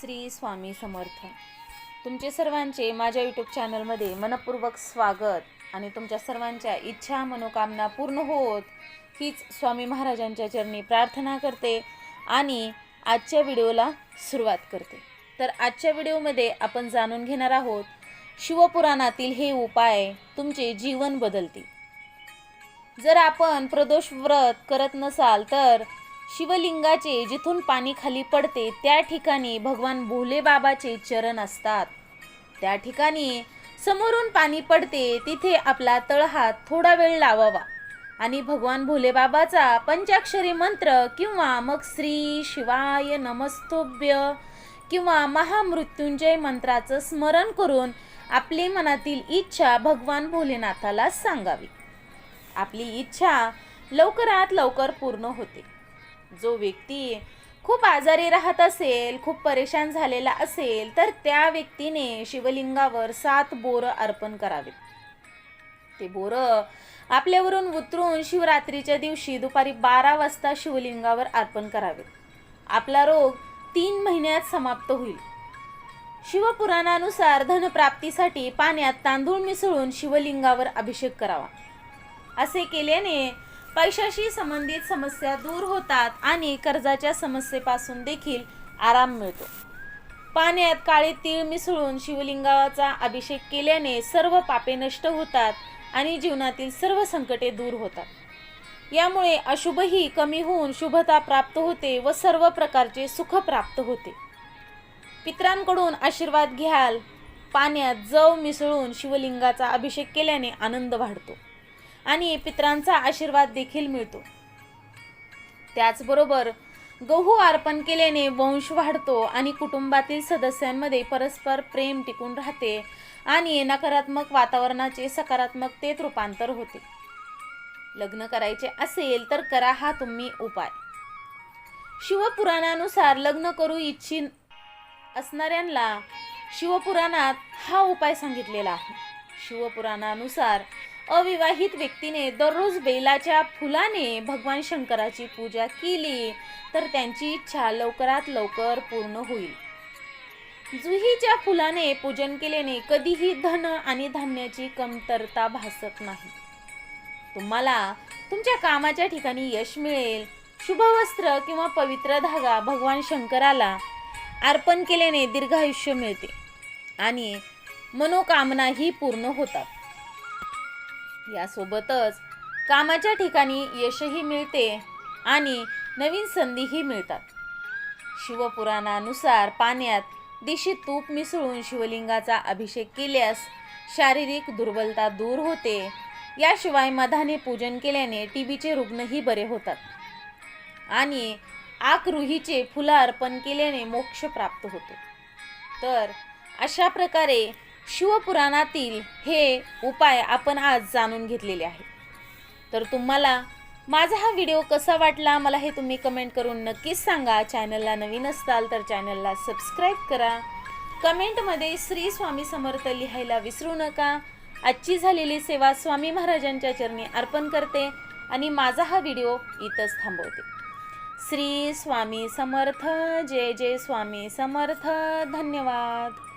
श्री स्वामी समर्थ. तुमचे सर्वांचे माझ्या यूट्यूब चॅनलमध्ये मनपूर्वक स्वागत आणि तुमच्या सर्वांच्या इच्छा मनोकामना पूर्ण होत हीच स्वामी महाराजांच्या चरणी प्रार्थना करते आणि आजच्या व्हिडिओला सुरुवात करते. तर आजच्या व्हिडिओमध्ये आपण जाणून घेणार आहोत शिवपुराणातील हे उपाय तुमचे जीवन बदलतील. जर आपण प्रदोष व्रत करत नसाल तर शिवलिंगाचे जिथून पाणी खाली पडते त्या ठिकाणी भगवान भोले बाबाचे चरण असतात. त्या ठिकाणी समोरून पाणी पडते तिथे आपला तळहात थोडा वेळ लावावा. आणि भगवान भोले बाबाचा पंचाक्षरी मंत्र किंवा मग श्री शिवाय नमस्तोभ्य किंवा महामृत्युंजय मंत्राचं स्मरण करून आपली मनातील इच्छा भगवान भोलेनाथाला सांगावी. आपली इच्छा लवकरात लवकर पूर्ण होते. जो व्यक्ती खूप आजारी राहत असेल खूप परेशान झालेला असेल तर त्या व्यक्तीने शिवलिंगावर सात बोरं अर्पण करावेत. ते बोरं आपल्यावरून उतरून शिवरात्रीच्या दिवशी दुपारी बारा वाजता शिवलिंगावर अर्पण करावेत. आपला रोग तीन महिन्यात समाप्त होईल. शिवपुराणानुसार धनप्राप्तीसाठी पाण्यात तांदूळ मिसळून शिवलिंगावर अभिषेक करावा. असे केल्याने पैशाशी संबंधित समस्या दूर होतात आणि कर्जाच्या समस्येपासून देखील आराम मिळतो. पाण्यात काळे तीळ मिसळून शिवलिंगाचा अभिषेक केल्याने सर्व पापे नष्ट होतात आणि जीवनातील सर्व संकटे दूर होतात. यामुळे अशुभही कमी होऊन शुभता प्राप्त होते व सर्व प्रकारचे सुख प्राप्त होते. पित्रांकडून आशीर्वाद घ्याल. पाण्यात जव मिसळून शिवलिंगाचा अभिषेक केल्याने आनंद वाढतो. आणि पित्रांचा आशीर्वाद देखील मिळतो. त्याचबरोबर गहू अर्पण केल्याने वंश वाढतो आणि कुटुंबातील सदस्यांमध्ये परस्पर प्रेम टिकून राहते आणि नकारात्मक वातावरणाचे सकारात्मकतेत रूपांतर होते. लग्न करायचे असेल तर करा हा तुम्ही उपाय. शिवपुराणानुसार लग्न करू इच्छित असणाऱ्यांना शिवपुराणात हा उपाय सांगितलेला आहे. शिवपुराणानुसार अविवाहित व्यक्तीने दररोज बेलाच्या फुलाने भगवान शंकराची पूजा केली तर त्यांची इच्छा लवकरात लवकर पूर्ण होईल. जुहीच्या फुलाने पूजन केल्याने कधीही धन आणि धान्याची कमतरता भासत नाही. तुम्हाला तुमच्या कामाच्या ठिकाणी यश मिळेल. शुभवस्त्र किंवा पवित्र धागा भगवान शंकराला अर्पण केल्याने दीर्घायुष्य मिळते आणि मनोकामनाही पूर्ण होतात. यासोबतच कामाच्या ठिकाणी यशही मिळते आणि नवीन संधीही मिळतात. शिवपुराणानुसार पाण्यात दिशी तूप मिसळून शिवलिंगाचा अभिषेक केल्यास शारीरिक दुर्बलता दूर होते. याशिवाय मधाने पूजन केल्याने टी बीचे रुग्णही बरे होतात. आणि आकरुहीचे फुलं अर्पण केल्याने मोक्ष प्राप्त होतो. तर अशा प्रकारे शिवपुराणातील हे उपाय आपण आज जाणून घेतलेले आहेत. तर तुम्हाला माझा हा व्हिडिओ कसा वाटला मला हे तुम्ही कमेंट करून नक्कीच सांगा. चॅनलला नवीन असताल तर चॅनलला सबस्क्राईब करा. कमेंटमध्ये श्री स्वामी समर्थ लिहायला विसरू नका. आजची झालेली सेवा स्वामी महाराजांच्या चरणी अर्पण करते आणि माझा हा व्हिडिओ इथंच थांबवते. श्री स्वामी समर्थ जय जय स्वामी समर्थ धन्यवाद.